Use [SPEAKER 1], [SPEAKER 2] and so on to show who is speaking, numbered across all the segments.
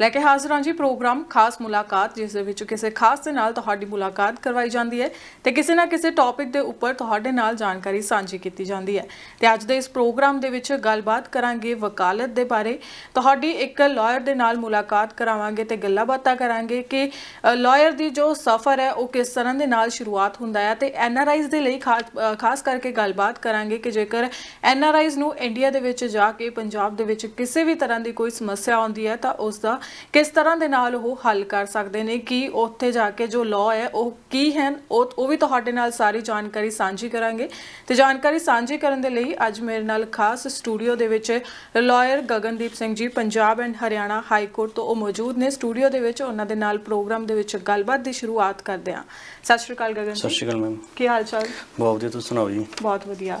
[SPEAKER 1] ਲੈ ਕੇ ਹਾਜ਼ਰ ਹਾਂ ਜੀ ਪ੍ਰੋਗਰਾਮ ਖਾਸ ਮੁਲਾਕਾਤ, ਜਿਸ ਦੇ ਵਿੱਚ ਕਿਸੇ ਖਾਸ ਦੇ ਨਾਲ ਤੁਹਾਡੀ ਮੁਲਾਕਾਤ ਕਰਵਾਈ ਜਾਂਦੀ ਹੈ ਤੇ ਕਿਸੇ ਨਾ ਕਿਸੇ ਟੌਪਿਕ ਦੇ ਉੱਪਰ ਤੁਹਾਡੇ ਨਾਲ ਜਾਣਕਾਰੀ ਸਾਂਝੀ ਕੀਤੀ ਜਾਂਦੀ ਹੈ। ਤੇ ਅੱਜ ਦੇ ਇਸ ਪ੍ਰੋਗਰਾਮ ਦੇ ਵਿੱਚ ਗੱਲਬਾਤ ਕਰਾਂਗੇ ਵਕਾਲਤ ਦੇ ਬਾਰੇ। ਤੁਹਾਡੀ ਇੱਕ ਲਾਇਰ ਦੇ ਨਾਲ ਮੁਲਾਕਾਤ ਕਰਾਵਾਂਗੇ ਤੇ ਗੱਲਾਂ ਬਾਤਾਂ ਕਰਾਂਗੇ ਕਿ ਲਾਇਰ ਦੀ ਜੋ ਸਫ਼ਰ ਹੈ, ਉਹ ਕਿਸ ਤਰ੍ਹਾਂ ਦੇ ਨਾਲ ਸ਼ੁਰੂਆਤ ਹੁੰਦਾ ਹੈ ਤੇ ਆਈਜ਼ ਦੇ ਲਈ ਖਾ- ਖਾਸ ਕਰਕੇ ਗੱਲਬਾਤ ਕਰਾਂਗੇ ਕਿ ਜੇਕਰ ਐੱਨ ਆਰ ਆਈਜ਼ ਨੂੰ ਇੰਡੀਆ ਦੇ ਵਿੱਚ ਜਾ ਕੇ, ਪੰਜਾਬ ਦੇ ਵਿੱਚ ਕਿਸੇ ਵੀ ਤਰ੍ਹਾਂ ਦੀ ਕੋਈ ਸਮੱਸਿਆ ਆਉਂਦੀ ਹੈ ਤਾਂ ਉਸ ਦਾ ਕਿਸ ਤਰ੍ਹਾਂ ਦੇ ਨਾਲ ਉਹ ਹੱਲ ਕਰ ਸਕਦੇ ਨੇ ਕਿ ਉੱਥੇ ਜਾ ਕੇ ਜੋ ਲਾਅ ਹੈ ਉਹ ਕੀ ਹਨ ਉਹ ਉਹ ਵੀ ਤੁਹਾਡੇ ਨਾਲ ਸਾਰੀ ਜਾਣਕਾਰੀ ਸਾਂਝੀ ਕਰਾਂਗੇ। ਤੇ ਜਾਣਕਾਰੀ ਸਾਂਝੀ ਕਰਨ ਦੇ ਲਈ ਅੱਜ ਮੇਰੇ ਨਾਲ ਖਾਸ ਸਟੂਡੀਓ ਦੇ ਵਿੱਚ lawyer Gagandeep Singh ji Punjab and Haryana high court ਤੋਂ ਉਹ ਮੌਜੂਦ ਨੇ। ਸਟੂਡੀਓ ਦੇ ਵਿੱਚ ਉਹਨਾਂ ਦੇ ਨਾਲ ਪ੍ਰੋਗਰਾਮ ਦੇ ਵਿੱਚ ਗੱਲਬਾਤ ਦੀ ਸ਼ੁਰੂਆਤ ਕਰਦੇ ਹਾਂ। ਸਤਿ ਸ਼੍ਰੀ ਅਕਾਲ ਗਗਨ
[SPEAKER 2] ਸਤਿ ਸ਼੍ਰੀ ਅਕਾਲ ਮੈਮ।
[SPEAKER 1] ਕੀ ਹਾਲ ਚਾਲ?
[SPEAKER 2] ਬਹੁਤ ਵਧੀਆ ਤੁਸੀਂ ਸੁਣਾਓ ਜੀ?
[SPEAKER 1] ਬਹੁਤ ਵਧੀਆ।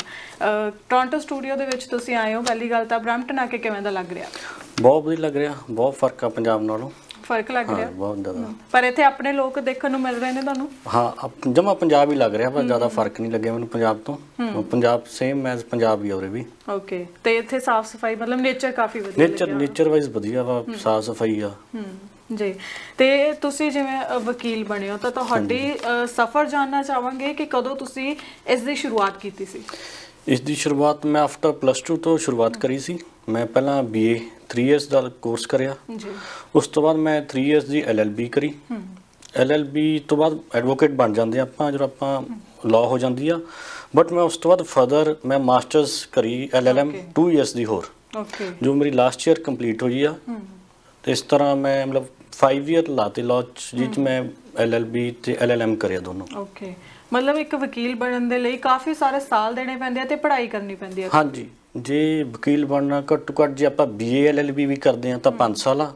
[SPEAKER 1] ਟੋਰਾਂਟੋ ਸਟੂਡੀਓ ਦੇ ਵਿੱਚ ਤੁਸੀਂ ਆਏ ਹੋ। ਪਹਿਲੀ ਗੱਲ ਤਾਂ ਬ੍ਰੈਂਪਟਨ ਆ ਕੇ ਕਿਵੇਂ ਦਾ ਲੱਗ ਰਿਹਾ?
[SPEAKER 2] ਬਹੁਤ ਵਧੀਆ ਲੱਗ ਰਿਹਾ ਬਹੁਤ ਫ਼ਰਕ ਆ ਪੰਜਾਬ ਨਾਲੋਂ।
[SPEAKER 1] ਫ਼ਰਕ ਲੱਗ
[SPEAKER 2] ਹਾਂ
[SPEAKER 1] ਰਿਹਾ।
[SPEAKER 2] ਬਹੁਤ ਜ਼ਿਆਦਾ।
[SPEAKER 1] ਪਰ ਇੱਥੇ ਆਪਣੇ ਲੋਕ ਦੇਖਣ ਨੂੰ ਮਿਲ ਰਹੇ ਨੇ ਤੁਹਾਨੂੰ?
[SPEAKER 2] ਹਾਂ ਜਮਾ ਪੰਜਾਬ ਹੀ ਲੱਗ ਰਿਹਾ ਪਰ ਜ਼ਿਆਦਾ ਫ਼ਰਕ ਨਹੀਂ ਲੱਗਿਆ ਮੈਨੂੰ ਪੰਜਾਬ ਤੋਂ। ਪੰਜਾਬ ਸੇਮ ਐਜ਼ ਪੰਜਾਬ ਹੀ ਆ ਉਰੇ ਵੀ।
[SPEAKER 1] ਓਕੇ ਤੇ ਇੱਥੇ ਸਾਫ਼ ਸਫ਼ਾਈ ਮਤਲਬ ਨੇਚਰ ਕਾਫੀ ਵਧੀਆ
[SPEAKER 2] ਨੇਚਰ ਨੇਚਰ ਵਾਈਜ਼ ਵਧੀਆ ਵਾ ਸਾਫ਼ ਸਫ਼ਾਈ ਆ।
[SPEAKER 1] ਹੂੰ ਜੀ। ਤੇ ਤੁਸੀਂ ਜਿਵੇਂ ਅ, ਵਕੀਲ ਬਣੇ ਹੋ ਤਾਂ ਤੁਹਾਡੀ ਅ, ਸਫ਼ਰ ਜਾਨਣਾ ਚਾਹਾਂਗੇ ਕਿ ਕਦੋਂ ਤੁਸੀਂ ਇਸ ਦੀ ਸ਼ੁਰੂਆਤ ਕੀਤੀ ਸੀ?
[SPEAKER 2] ਇਸ ਦੀ ਸ਼ੁਰੂਆਤ ਮੈਂ ਆਫਟਰ ਪਲੱਸ 2 ਤੋਂ ਸ਼ੁਰੂਆਤ ਕਰੀ ਸੀ। ਮੈਂ ਪਹਿਲਾਂ BA 3 ਇਅਰਸ ਦਾ ਕੋਰਸ ਕਰਿਆ।
[SPEAKER 1] ਜੀ।
[SPEAKER 2] ਉਸ ਤੋਂ ਬਾਅਦ ਮੈਂ 3 ਇਅਰਸ ਦੀ LLB ਕਰੀ। LLB ਤੋਂ ਬਾਅਦ ਐਡਵੋਕੇਟ ਬਣ ਜਾਂਦੇ ਆ ਆਪਾਂ ਜਦੋਂ ਆਪਾਂ ਲਾਅ ਹੋ ਜਾਂਦੀ ਆ। ਬਟ ਮੈਂ ਉਸ ਤੋਂ ਬਾਅਦ ਫਰਦਰ ਮੈਂ ਮਾਸਟਰਸ ਕਰੀ
[SPEAKER 1] Okay.
[SPEAKER 2] 2 ਇਅਰਸ ਦੀ ਹੋਰ।
[SPEAKER 1] ਓਕੇ
[SPEAKER 2] ਜੋ ਮੇਰੀ ਲਾਸਟ ਈਅਰ ਕੰਪਲੀਟ ਹੋਈ ਆ। ਇਸ ਤਰ੍ਹਾਂ ਮੈਂ ਮਤਲਬ 5 ਇਅਰ ਲਾਤੇ ਲਾਅ ਚ ਜਿਹ 'ਚ ਮੈਂ LLB ਤੇ LLM ਕਰਿਆ ਦੋਨੋਂ।
[SPEAKER 1] ਓਕੇ ਮਤਲਬ ਇੱਕ ਵਕੀਲ ਬਣਨ ਦੇ ਲਈ ਕਾਫੀ ਸਾਰੇ ਸਾਲ ਦੇਣੇ ਪੈਂਦੇ ਆ ਤੇ ਪੜ੍ਹਾਈ ਕਰਨੀ ਪੈਂਦੀ ਹੈ
[SPEAKER 2] ਹਾਂਜੀ। ਜੇ ਵਕੀਲ ਬਣਨਾ ਘੱਟੋ ਘੱਟ ਜੇ ਆਪਾਂ BA LLB ਵੀ ਕਰਦੇ ਆ ਤਾਂ 5 ਸਾਲ ਆ।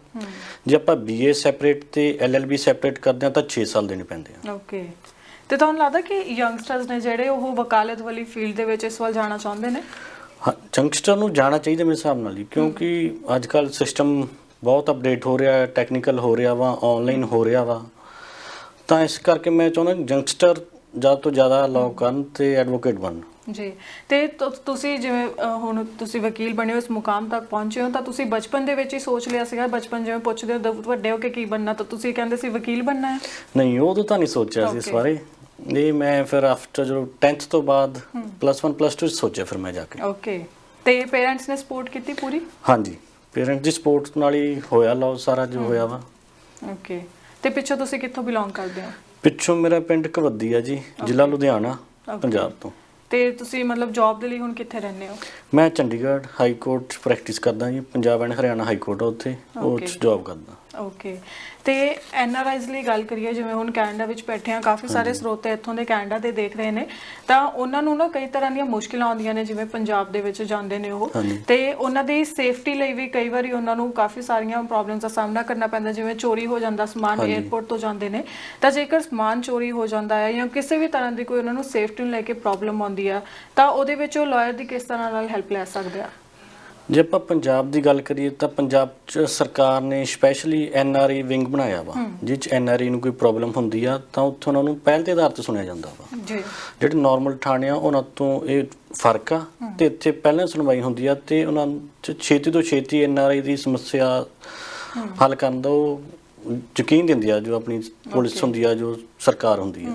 [SPEAKER 2] ਜੇ ਆਪਾਂ BA ਸੈਪਰੇਟ ਤੇ LLB ਸੈਪਰੇਟ ਕਰਦੇ ਆ ਤਾਂ 6 ਸਾਲ ਦੇਣੇ ਪੈਂਦੇ ਆ।
[SPEAKER 1] ਓਕੇ। ਤੇ ਤੁਹਾਨੂੰ ਲੱਗਦਾ ਕਿ ਯੰਗਸਟਰਸ ਨੇ ਜਿਹੜੇ ਉਹ ਵਕਾਲਤ ਵਾਲੀ ਫੀਲਡ ਦੇ ਵਿੱਚ ਇਸ ਵੱਲ ਜਾਣਾ ਚਾਹੁੰਦੇ ਨੇ?
[SPEAKER 2] ਹਾਂ ਯੰਗਸਟਰ ਨੂੰ ਜਾਣਾ ਚਾਹੀਦਾ ਮੇਰੇ ਹਿਸਾਬ ਨਾਲ ਕਿਉਂਕਿ ਅੱਜ ਕੱਲ ਸਿਸਟਮ ਬਹੁਤ ਅਪਡੇਟ ਹੋ ਰਿਹਾ ਹੈ ਟੈਕਨੀਕਲ ਹੋ ਰਿਹਾ ਵਾ ਆਨਲਾਈਨ ਹੋ ਰਿਹਾ ਵਾ। ਤਾਂ ਇਸ ਕਰਕੇ ਮੈਂ ਚਾਹੁੰਦਾ ਯੰਗਸਟਰ ਜ਼ਿਆਦਾ ਤੋਂ ਜ਼ਿਆਦਾ ਲਾਅ ਕਰਨ ਤੇ ਐਡਵੋਕੇਟ ਬਣਨ।
[SPEAKER 1] ਜੀ। ਤੇ ਤੁ- ਤੁਸੀਂ ਜਿਵੇਂ ਅ, ਹੁਣ ਤੁਸੀਂ ਵਕੀਲ ਬਣੇ ਹੋ ਇਸ ਮੁਕਾਮ ਤੱਕ ਪਹੁੰਚੇ ਹੋ ਤਾਂ ਤੁਸੀਂ ਬਚਪਨ ਦੇ ਵਿੱਚ ਹੀ ਸੋਚ ਲਿਆ ਸੀਗਾ ਬਚਪਨ ਜਿਵੇਂ ਪੁੱਛਦੇ ਹੋ ਦ- ਵੱਡੇ ਹੋ ਕੇ ਕੀ ਬਣਨਾ ਤਾਂ ਤੁਸੀਂ ਕਹਿੰਦੇ ਸੀ ਵਕੀਲ ਬਣਨਾ ਹੈ?
[SPEAKER 2] ਨਹੀਂ ਉਹ ਤਾਂ ਨਹੀਂ ਸੋਚਿਆ ਸੀ ਇਸ
[SPEAKER 1] Okay.
[SPEAKER 2] ਬਾਰੇ। ਇਹ ਮੈਂ ਫਿਰ ਆਫਟਰ ਜਦੋਂ 10th ਤੋਂ ਬਾਅਦ ਪਲੱਸ 1 ਪਲੱਸ 2 ਸੋਚਿਆ ਫਿਰ ਮੈਂ ਜਾ ਕੇ।
[SPEAKER 1] ਓਕੇ ਤੇ ਪੇਰੈਂਟਸ ਨੇ ਸਪੋਰਟ ਕੀਤੀ ਪੂਰੀ?
[SPEAKER 2] ਹਾਂਜੀ। ਪੇਰੈਂਟ ਦੀ ਸਪੋਰਟ ਨਾਲ ਹੀ ਹੋਇਆ ਲਾਅ ਸਾਰਾ ਜੋ ਹੋਇਆ ਵਾ।
[SPEAKER 1] ਓਕੇ ਤੇ ਪਿੱਛੋਂ ਤੁਸੀਂ ਕਿੱਥੋਂ ਬਿਲੋਂਗ ਕਰਦੇ ਹੋ?
[SPEAKER 2] ਪਿੱਛੋਂ ਮੇਰਾ ਪਿੰਡ ਕਵੱਦੀ ਆ ਜੀ ਜ਼ਿਲ੍ਹਾ ਲੁਧਿਆਣਾ
[SPEAKER 1] Okay.
[SPEAKER 2] ਪੰਜਾਬ ਤੋਂ।
[SPEAKER 1] ਤੇ ਤੁਸੀਂ ਮਤਲਬ ਜੌਬ ਦੇ ਲਈ ਹੁਣ ਕਿੱਥੇ ਰਹਿੰਦੇ ਹੋ
[SPEAKER 2] ਮੈਂ ਚੰਡੀਗੜ੍ਹ ਹਾਈ ਕੋਰਟ ਪ੍ਰੈਕਟਿਸ ਕਰਦਾ ਜੀ Punjab and Haryana high court ਆ ਉੱਥੇ ਉਹ
[SPEAKER 1] Okay.
[SPEAKER 2] ਜੌਬ ਕਰਦਾ
[SPEAKER 1] ਓਕੇ ਤੇ ਐਨਆਰਆਈਜ਼ ਲਈ ਗੱਲ ਕਰੀਏ ਜਿਵੇਂ ਹੁਣ ਕੈਨੇਡਾ ਵਿੱਚ ਬੈਠੇ ਆ ਕਾਫੀ ਸਾਰੇ ਸਰੋਤੇ ਇੱਥੋਂ ਦੇ ਕੈਨੇਡਾ ਦੇ ਦੇਖ ਰਹੇ ਨੇ। ਤਾਂ ਉਹਨਾਂ ਨੂੰ ਨਾ ਕਈ ਤਰ੍ਹਾਂ ਦੀਆਂ ਮੁਸ਼ਕਿਲਾਂ ਆਉਂਦੀਆਂ ਨੇ ਜਿਵੇਂ ਪੰਜਾਬ ਦੇ ਵਿੱਚ ਜਾਂਦੇ ਨੇ ਉਹ। ਤੇ ਉਹਨਾਂ ਦੀ ਸੇਫਟੀ ਲਈ ਵੀ ਕਈ ਵਾਰੀ ਉਹਨਾਂ ਨੂੰ ਕਾਫੀ ਸਾਰੀਆਂ ਪ੍ਰੋਬਲਮਸ ਦਾ ਸਾਹਮਣਾ ਕਰਨਾ ਪੈਂਦਾ ਜਿਵੇਂ ਚੋਰੀ ਹੋ ਜਾਂਦਾ ਸਮਾਨ। 에ਅਰਪੋਰਟ ਤੋਂ ਜਾਂਦੇ ਨੇ। ਤਾਂ ਜੇਕਰ ਸਮਾਨ ਚੋਰੀ ਹੋ ਜਾਂਦਾ ਹੈ ਜਾਂ ਕਿਸੇ ਵੀ ਤਰ੍ਹਾਂ ਦੀ ਕੋਈ ਉਹਨਾਂ ਨੂੰ ਸੇਫਟੀ ਨੂੰ ਲੈ ਕੇ ਪ੍ਰੋਬਲਮ ਆਉਂਦੀ ਆ ਤਾਂ ਉਹਦੇ ਵਿੱਚ ਉਹ ਲਾਇਰ ਦੀ ਕਿਸ ਤਰ੍ਹਾਂ ਨਾਲ ਹੈਲਪ ਲੈ ਸਕਦੇ ਆ?
[SPEAKER 2] ਜੇ ਆਪਾਂ ਪੰਜਾਬ ਦੀ ਗੱਲ ਕਰੀਏ ਤਾਂ ਪੰਜਾਬ 'ਚ ਸਰਕਾਰ ਨੇ ਸਪੈਸ਼ਲੀ ਐਨਆਰਆਈ ਵਿੰਗ ਬਣਾਇਆ ਵਾ ਜਿਸ 'ਚ ਐਨਆਰਆਈ ਨੂੰ ਕੋਈ ਪ੍ਰੋਬਲਮ ਹੁੰਦੀ ਆ ਤਾਂ ਉੱਥੇ ਉਹਨਾਂ ਨੂੰ ਪਹਿਲ ਦੇ ਆਧਾਰ ਤੇ ਸੁਣਿਆ ਜਾਂਦਾ ਵਾ।
[SPEAKER 1] ਜੀ।
[SPEAKER 2] ਜਿਹੜੇ ਨਾਰਮਲ ਥਾਣੇ ਆ ਉਹਨਾਂ ਤੋਂ ਇਹ ਫ਼ਰਕ ਆ ਤੇ ਇੱਥੇ ਪਹਿਲਾਂ ਸੁਣਵਾਈ ਹੁੰਦੀ ਆ ਤੇ ਉਹਨਾਂ 'ਚ ਛੇਤੀ ਤੋਂ ਛੇਤੀ ਐਨਆਰਆਈ ਦੀ ਸਮੱਸਿਆ ਹੱਲ ਕਰਨ ਦਾ ਉਹ ਯਕੀਨ ਦਿੰਦੀ ਆ ਜੋ ਆਪਣੀ ਪੁਲਿਸ. ਹੁੰਦੀ ਆ ਜੋ ਸਰਕਾਰ ਹੁੰਦੀ ਆ।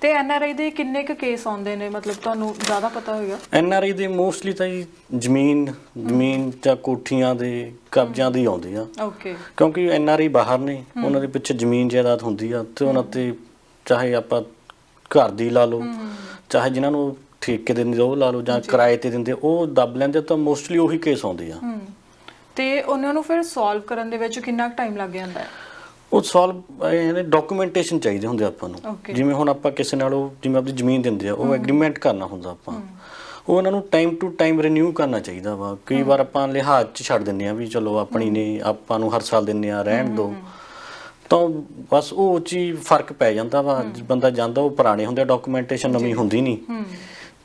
[SPEAKER 1] ਤੇ ਐਨਆਰਆਈ ਦੇ ਕਿੰਨੇ ਕੁ ਕੇਸ ਆਉਂਦੇ ਨੇ? ਮਤਲਬ ਤੁਹਾਨੂੰ ਜ਼ਿਆਦਾ ਪਤਾ ਹੋਵੇਗਾ
[SPEAKER 2] ਐਨ ਆਰ ਆਈ ਦੇ ਮੋਸਟਲੀ ਤਾਂ ਜੀ ਜ਼ਮੀਨ ਜ਼ਮੀਨ ਜਾਂ ਕੋਠੀਆਂ ਦੇ ਕਬਜ਼ਿਆਂ ਦੇ ਹੀ ਆਉਂਦੇ ਆ।
[SPEAKER 1] ਓਕੇ
[SPEAKER 2] ਕਿਉਂਕਿ ਐਨ ਆਰ ਆਈ ਬਾਹਰ ਨੇ ਉਹਨਾਂ ਦੇ ਪਿੱਛੇ ਜ਼ਮੀਨ ਜਾਇਦਾਦ ਹੁੰਦੀ ਆ ਤੇ ਉਹਨਾਂ ਤੇ ਚਾਹੇ ਆਪਾਂ ਘਰ ਦੀ ਲਾ ਲਓ ਚਾਹੇ ਜਿਨ੍ਹਾਂ ਨੂੰ ਠੇਕੇ ਦੇ ਦਿੰਦੇ ਉਹ ਲਾ ਲਓ ਜਾਂ ਕਿਰਾਏ ਤੇ ਦਿੰਦੇ ਉਹ ਦੱਬ ਲੈਂਦੇ ਤਾਂ ਮੋਸਟਲੀ ਉਹੀ ਕੇਸ ਆਉਂਦੇ ਆ।
[SPEAKER 1] ਤੇ ਉਹਨਾਂ ਨੂੰ ਫਿਰ ਸੋਲਵ ਕਰਨ ਦੇ ਵਿੱਚ ਕਿੰਨਾ ਟਾਈਮ ਲੱਗ ਜਾਂਦਾ ਹੈ?
[SPEAKER 2] ਉਹ ਸੋਲਵ ਇਹਨੇ ਡਾਕੂਮੈਂਟੇਸ਼ਨ ਚਾਹੀਦੇ ਹੁੰਦੇ ਆਪਾਂ ਨੂੰ।
[SPEAKER 1] Okay.
[SPEAKER 2] ਜਿਵੇਂ ਹੁਣ ਆਪਾਂ ਕਿਸੇ ਨਾਲ ਉਹ ਜਿਵੇਂ ਆਪਣੀ ਜ਼ਮੀਨ ਦਿੰਦੇ ਆ ਉਹ ਐਗਰੀਮੈਂਟ ਕਰਨਾ ਹੁੰਦਾ ਆਪਾਂ। ਉਹ ਉਹਨਾਂ ਨੂੰ ਟਾਈਮ ਟੂ ਟਾਈਮ ਰੀਨਿਊ ਕਰਨਾ ਚਾਹੀਦਾ ਵਾ। ਕਈ ਵਾਰ ਆਪਾਂ ਲਿਹਾਜ਼ 'ਚ ਛੱਡ ਦਿੰਦੇ ਆ ਵੀ ਚਲੋ ਆਪਣੀ ਨੇ ਆਪਾਂ ਨੂੰ ਹਰ ਸਾਲ ਦਿੰਦੇ ਆ ਰਹਿਣ ਦੋ। ਤਾਂ ਬਸ ਉਹ 'ਚ ਹੀ ਫ਼ਰਕ ਪੈ ਜਾਂਦਾ ਵਾ। ਬੰਦਾ ਜਾਂਦਾ ਉਹ ਪੁਰਾਣੇ ਹੁੰਦੇ ਡਾਕੂਮੈਂਟੇਸ਼ਨ ਨਵੀਂ ਹੁੰਦੀ ਨਹੀਂ।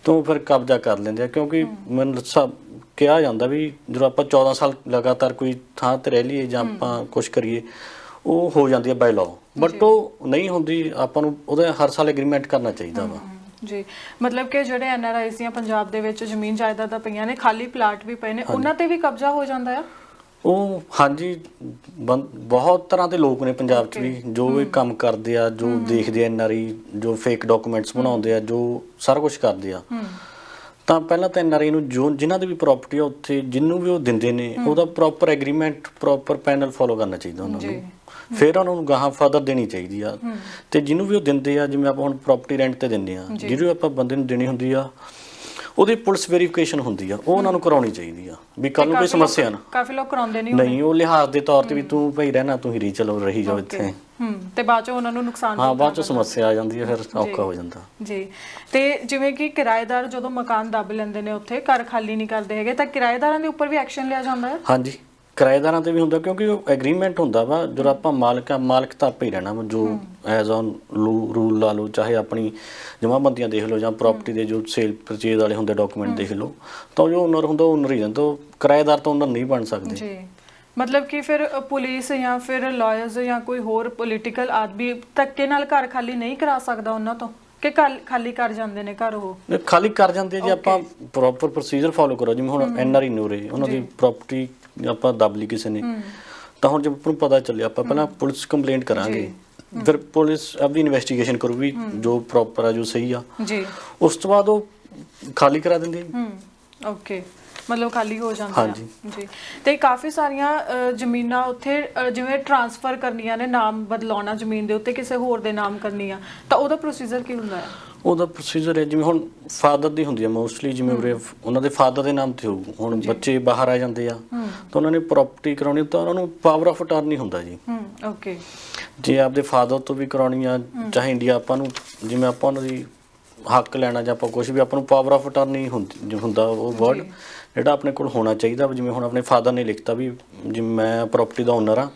[SPEAKER 2] ਤੋਂ ਫਿਰ ਕਬਜ਼ਾ ਕਰ ਲੈਂਦੇ ਆ ਕਿਉਂਕਿ ਮੈਨੂੰ ਸਭ ਕਿਹਾ ਜਾਂਦਾ ਵੀ ਜਦੋਂ ਆਪਾਂ 14 ਸਾਲ ਲਗਾਤਾਰ ਕੋਈ ਥਾਂ ਤੇ ਰਹਿ ਲਈਏ ਜਾਂ ਆਪਾਂ ਕੁਝ ਕਰੀਏ ਉਹ ਹੋ ਜਾਂਦੀ ਹੈ ਬਾਈ ਲਾਅ ਬਟ ਉਹ ਨਹੀਂ ਹੁੰਦੀ ਆਪਾਂ ਨੂੰ ਉਹਦਾ ਹਰ ਸਾਲ ਐਗਰੀਮੈਂਟ ਕਰਨਾ ਚਾਹੀਦਾ ਵਾ।
[SPEAKER 1] ਜੀ। ਮਤਲਬ ਕਿ ਜਿਹੜੇ ਐਨ ਆਰ ਆਈਜ਼ ਦੀਆਂ ਪੰਜਾਬ ਦੇ ਵਿੱਚ ਜ਼ਮੀਨ ਜਾਇਦਾਦਾਂ ਪਈਆਂ ਨੇ ਖਾਲੀ ਪਲਾਟ ਵੀ ਪਏ ਨੇ ਉਹਨਾਂ ਤੇ ਵੀ ਕਬਜ਼ਾ ਹੋ ਜਾਂਦਾ ਆ?
[SPEAKER 2] ਉਹ ਹਾਂਜੀ ਬੰ- ਬਹੁਤ ਤਰ੍ਹਾਂ ਦੇ ਲੋਕ ਨੇ ਪੰਜਾਬ 'ਚ ਵੀ ਜੋ ਇਹ ਕੰਮ ਕਰਦੇ ਆ ਜੋ ਦੇਖਦੇ ਆ ਐਨਆਰਆਈ ਜੋ ਫੇਕ ਡਾਕੂਮੈਂਟਸ ਬਣਾਉਂਦੇ ਆ ਜੋ ਸਾਰਾ ਕੁਝ ਕਰਦੇ ਆ।
[SPEAKER 1] ਹੂੰ
[SPEAKER 2] ਤਾਂ ਪਹਿਲਾਂ ਤਾਂ ਐਨਆਰਆਈ ਨੂੰ ਜੋ ਜਿਨ੍ਹਾਂ ਦੀ ਵੀ ਪ੍ਰਾਪਰਟੀ ਆ ਉੱਥੇ ਜਿੰਨੂੰ ਵੀ ਉਹ ਦਿੰਦੇ ਨੇ ਉਹਦਾ proper agreement proper panel follow ਕਰਨਾ ਚਾਹੀਦਾ ਉਹਨਾਂ
[SPEAKER 1] ਜੀ।
[SPEAKER 2] ਫਿਰ ਉਹਨਾਂ ਨੂੰ ਗਾਹਾਂ ਫਾਦਰ ਦੇਣੀ ਚਾਹੀਦੀ ਆ। ਤੇ ਜਿਹਨੂੰ ਵੀ ਉਹ ਦਿੰਦੇ ਆ ਜਿਵੇਂ ਆਪਾਂ ਹੁਣ ਪ੍ਰਾਪਰਟੀ ਰੈਂਟ ਤੇ ਦਿੰਦੇ ਆ। ਜਿਹਨੂੰ ਆਪਾਂ ਬੰਦੇ ਨੂੰ ਦੇਣੀ ਹੁੰਦੀ ਆ ਉਹਦੀ ਪੁਲਿਸ ਵੈਰੀਫਿਕੇਸ਼ਨ ਹੁੰਦੀ ਆ ਉਹ ਉਹਨਾਂ ਨੂੰ ਕਰਾਉਣੀ ਚਾਹੀਦੀ ਆ। ਵੀ ਕੱਲ ਨੂੰ ਕੋਈ ਸਮੱਸਿਆ ਨਾ।
[SPEAKER 1] ਕਾਫੀ ਲੋਕ ਕਰਾਉਂਦੇ ਨਹੀਂ
[SPEAKER 2] ਨਹੀਂ ਉਹ ਲਿਹਾਜ਼ ਦੇ ਤੌਰ ਤੇ ਵੀ ਤੂੰ ਭਾਈ ਰਹਿਣਾ ਤੂੰ ਹੀ ਰਹੀ ਚਲੋ ਰਹੀ ਜਾਓ. ਇੱਥੇ।
[SPEAKER 1] ਹੂੰ ਤੇ ਬਾਅਦ ਚ ਉਹਨਾਂ ਨੂੰ ਨੁਕਸਾਨ
[SPEAKER 2] ਹਾਂ ਬਾਅਦ ਚ ਸਮੱਸਿਆ ਆ ਜਾਂਦੀ ਹੈ ਫਿਰ ਔਖਾ ਹੋ ਜਾਂਦਾ।
[SPEAKER 1] ਜੀ। ਤੇ ਜਿਵੇਂ ਕਿ ਕਿਰਾਏਦਾਰ ਜਦੋਂ ਮਕਾਨ ਦੱਬ ਲੈਂਦੇ ਨੇ ਉੱਥੇ ਘਰ ਖਾਲੀ ਨਹੀਂ ਕਰਦੇ ਹੈਗੇ ਤਾਂ ਕਿਰਾਏਦਾਰਾਂ ਦੇ ਉੱਪਰ ਵੀ ਐਕਸ਼ਨ ਲਿਆ ਜਾਂਦਾ ਹੈ?
[SPEAKER 2] ਹਾਂਜੀ। ਕਿਰਾਏਦਾਰਾਂ ਤੇ ਵੀ ਹੁੰਦਾ ਕਿਉਂਕਿ ਉਹ ਐਗਰੀਮੈਂਟ ਹੁੰਦਾ ਵਾ ਜਦੋਂ ਆਪਾਂ ਮਾਲਕ ਆ ਮਾਲਕ ਤਾਂ ਆਪੇ ਹੀ ਰਹਿਣਾ ਵਾ, ਜੋ ਐਜ਼ ਔਨ ਰੂਲ ਲਾ ਲਓ ਚਾਹੇ ਆਪਣੀ ਜਮਾਬੰਦੀਆਂ ਦੇਖ ਲਓ ਜਾਂ ਪ੍ਰਾਪਰਟੀ ਦੇ ਜੋ ਸੇਲ ਪਰਚੇਜ਼ ਵਾਲੇ ਹੁੰਦੇ ਡਾਕੂਮੈਂਟ ਦੇਖ ਲਓ ਤਾਂ ਜੋ ਓਨਰ ਹੁੰਦਾ ਓਨਰ ਹੀ ਜਾਂਦਾ ਉਹ ਕਿਰਾਏਦਾਰ ਤਾਂ ਓਨਰ ਨਹੀਂ ਬਣ ਸਕਦੇ।
[SPEAKER 1] ਜੀ। ਮਤਲਬ ਕਿ ਫਿਰ ਪੁਲਿਸ ਜਾਂ ਫਿਰ ਲਾਇਰਸ ਜਾਂ ਕੋਈ ਹੋਰ ਪੋਲੀਟੀਕਲ ਆਦਮੀ ਧੱਕੇ ਨਾਲ ਘਰ ਖਾਲੀ ਨਹੀਂ ਕਰਾ ਸਕਦਾ ਉਹਨਾਂ ਤੋਂ? ਕਿ ਖਾਲੀ ਕਰ ਜਾਂਦੇ ਨੇ ਘਰ ਉਹ?
[SPEAKER 2] ਖਾਲੀ ਕਰ ਜਾਂਦੇ ਜੇ ਆਪਾਂ ਪ੍ਰੋਪਰ ਪ੍ਰੋਸੀਜਰ ਫਾਲੋ ਕਰੋ ਜਿਵੇਂ ਹੁਣ ਐਨਆਰਈ ਨੂਰੇ ਉਹਨਾਂ ਦੀ ਪ੍ਰਾਪਰਟੀ ਆਪਾਂ ਦੱਬ ਲਈ ਕਿਸੇ ਨੇ। ਤਾਂ ਹੁਣ ਜੇ ਆਪਾਂ ਨੂੰ ਪਤਾ ਚੱਲਿਆ ਆਪਾਂ ਪਹਿਲਾਂ ਪੁਲਿਸ ਕੰਪਲੇਂਟ ਕਰਾਂਗੇ। ਫਿਰ ਪੁਲਿਸ ਆਪਣੀ ਇਨਵੈਸਟੀਗੇਸ਼ਨ ਕਰੂਗੀ ਜੋ ਪ੍ਰੋਪਰ ਆ ਜੋ ਸਹੀ ਆ।
[SPEAKER 1] ਜੀ।
[SPEAKER 2] ਉਸ ਤੋਂ ਬਾਅਦ ਉਹ ਖਾਲੀ ਕਰਾ ਦਿੰਦੇ ਆ
[SPEAKER 1] ਓਕੇ। ਮਤਲਬ ਖਾਲੀ ਹੋ ਜਾਂਦਾ
[SPEAKER 2] ਹਾਂਜੀ।
[SPEAKER 1] ਜੀ। ਤੇ ਕਾਫੀ ਸਾਰੀਆਂ ਜ਼ਮੀਨਾਂ ਉੱਥੇ ਜਿਵੇਂ ਟਰਾਂਸਫਰ ਕਰਨੀਆਂ ਨੇ ਨਾਮ ਬਦਲਾਉਣਾ ਜ਼ਮੀਨ ਦੇ ਉੱਤੇ ਕਿਸੇ ਹੋਰ ਦੇ ਨਾਮ ਕਰਨੀ ਆ ਤਾਂ ਉਹਦਾ ਪ੍ਰੋਸੀਜਰ ਕੀ ਹੁੰਦਾ ਹੈ
[SPEAKER 2] ਉਹਦਾ ਪ੍ਰੋਸੀਜਰ ਹੈ ਜਿਵੇਂ ਹੁਣ ਫਾਦਰ ਦੀ ਹੁੰਦੀ ਹੈ ਮੋਸਟਲੀ ਜਿਵੇਂ ਉਰੇ ਉਹਨਾਂ ਦੇ ਫਾਦਰ ਦੇ ਨਾਮ ਤੇ ਹੋਊ। ਹੁਣ ਬੱਚੇ ਬਾਹਰ ਆ ਜਾਂਦੇ ਆ ਤਾਂ ਉਹਨਾਂ ਨੇ ਪ੍ਰਾਪਰਟੀ ਕਰਾਉਣੀ ਤਾਂ ਉਹਨਾਂ ਨੂੰ ਪਾਵਰ ਆਫ ਅਟਾਰਨੀ ਹੁੰਦਾ ਜੀ।
[SPEAKER 1] ਓਕੇ
[SPEAKER 2] ਜੇ ਆਪਦੇ ਫਾਦਰ ਤੋਂ ਵੀ ਕਰਾਉਣੀ ਆ ਚਾਹੇ ਇੰਡੀਆ ਆਪਾਂ ਨੂੰ ਜਿਵੇਂ ਆਪਾਂ ਉਹਨਾਂ ਦੀ ਹੱਕ ਲੈਣਾ ਜਾਂ ਆਪਾਂ ਕੁਝ ਵੀ ਆਪਾਂ ਨੂੰ ਪਾਵਰ ਆਫ ਅਟਾਰਨੀ ਹੁੰਦਾ ਉਹ ਵਰਡ ਜਿਹੜਾ ਆਪਣੇ ਕੋਲ ਹੋਣਾ ਚਾਹੀਦਾ। ਜਿਵੇਂ ਹੁਣ ਆਪਣੇ ਫਾਦਰ ਨੇ ਲਿਖਤਾ ਵੀ ਜਿਵੇਂ ਮੈਂ ਪ੍ਰਾਪਰਟੀ ਦਾ ਓਨਰ ਆ